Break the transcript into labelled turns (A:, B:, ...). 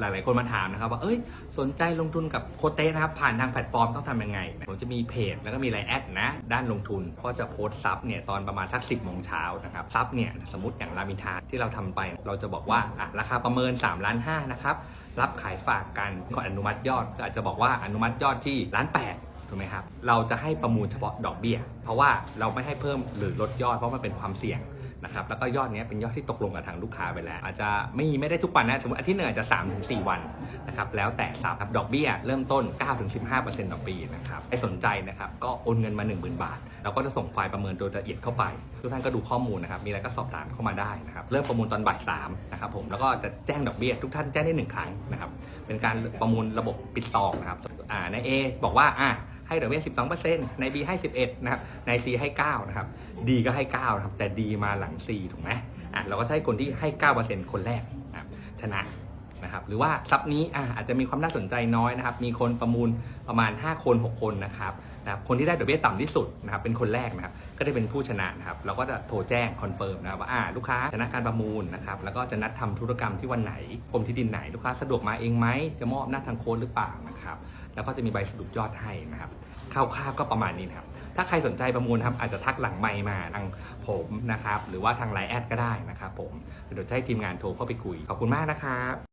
A: หลาย ๆ คนมาถามนะครับว่า เอ้ย สนใจลงทุนกับโคเต้นะครับ ผ่านทางแพลตฟอร์มต้องทำยังไง ผมจะมีเพจแล้วก็มีไลน์แอดนะ ด้านลงทุน ก็จะโพสต์ซับเนี่ยตอนประมาณสัก 10โมงเช้านะครับ ซับเนี่ยสมมติอย่างรามินทาที่เราทำไป เราจะบอกว่าอะราคาประเมิน3ล้าน5นะครับ รับขายฝากกันก่อนอนุมัติยอดก็อาจจะบอกว่าอนุมัติยอดที่ล้านแปดถูกไหมครับ เราจะให้ประมูลเฉพาะดอกเบี้ย เพราะว่าเราไม่ให้เพิ่มหรือลดยอดเพราะมันเป็นความเสี่ยง นะครับแล้วก็ยอดนี้เป็นยอดที่ตกลงกับทางลูกค้าไปแล้ว อาจจะไม่ไม่ได้ทุกวันนะสมมติอาทิตย์หนึ่งอาจจะ3ถึง4วันนะครับแล้วแต่สับครับดอกเบี้ยเริ่มต้น9ถึง15%ต่อปีนะครับใครสนใจนะครับก็โอนเงินมา 10,000 บาทเราก็จะส่งไฟล์ประเมินโดยละเอียดเข้าไป ทุกท่านก็ดูข้อมูลนะครับมีอะไรก็สอบถามเข้ามาได้นะครับเริ่มประมูลตอนบ่ายสามนะครับผมแล้วก็จะแจ้งดอกเบี้ยทุกท่านแจ้งได้หนึ่งครั้งนะครับเป็นการประมูลระบบปิดซองนะครับอ่าใน A บอกว่าอ่า ให้ดอกเบี้ย 12%ใน B ให้ 11นะครับ ใน C ให้ 9 นะครับ D ก็ให้ 9 นะครับ แต่ D มาหลัง C ถูกไหมอะเราก็ใช้คนที่ให้ 9%คนแรกนะครับชนะ นะครับหรือว่าซับนี้อาจจะมีความน่าสนใจน้อยนะครับมีคนประมูลประมาณ 5 คน 6 คนนะครับนะครับคนที่ได้ดอกเบี้ยต่ำที่สุดนะครับเป็นคนแรกนะครับก็ได้เป็นผู้ชนะนะครับเราก็จะโทรแจ้งคอนเฟิร์มนะครับว่าอ่าลูกค้าชนะการประมูลนะครับแล้วก็จะนัดทำธุรกรรมที่วันไหนกรมที่ดินไหนลูกค้าสะดวกมาเองไหมจะมอบหน้าทางโค้ดหรือเปล่านะครับแล้วก็จะมีใบสรุปยอดให้นะครับคร่าวๆก็ประมาณนี้นะครับถ้าใครสนใจประมูลครับอาจจะทักหลังไมค์มาทางผมนะครับหรือว่าทางไลน์แอดก็ได้นะครับผมเดี๋ยวจะให้ทีมงานโทรเข้าไปคุย ขอบคุณมากนะครับ